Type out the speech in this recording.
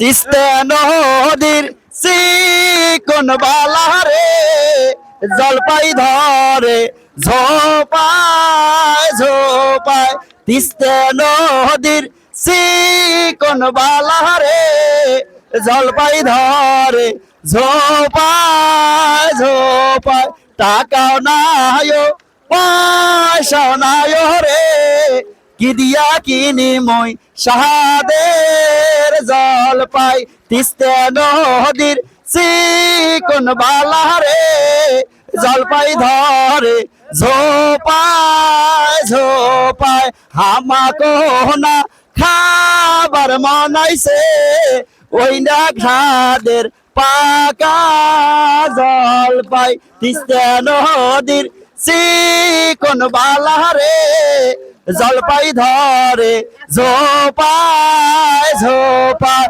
তিস্তা নদীর চিকন বালারে, জলপাই ধরে, ঝোপায় ঝোপায়। তিস্তা নদীর চিকন বালারে, জলপাই ধরে, ঝোপায় ঝোপায়। টাকাও নাই পয়সাও নাই রে কি দিয়া কিনি মই সাহাদের জল পাই। তিস্তে নদীর চিকন বালারে জল পাই ধরে, ঝোপায় ঝোপায়। হামা কোনা খাবার মনাইছে, ওই না ঘাদের পাকা জল পাই। তিস্তে নদীর চিকন বালারে জলপাই ধরে ঝোপায় ঝোপায়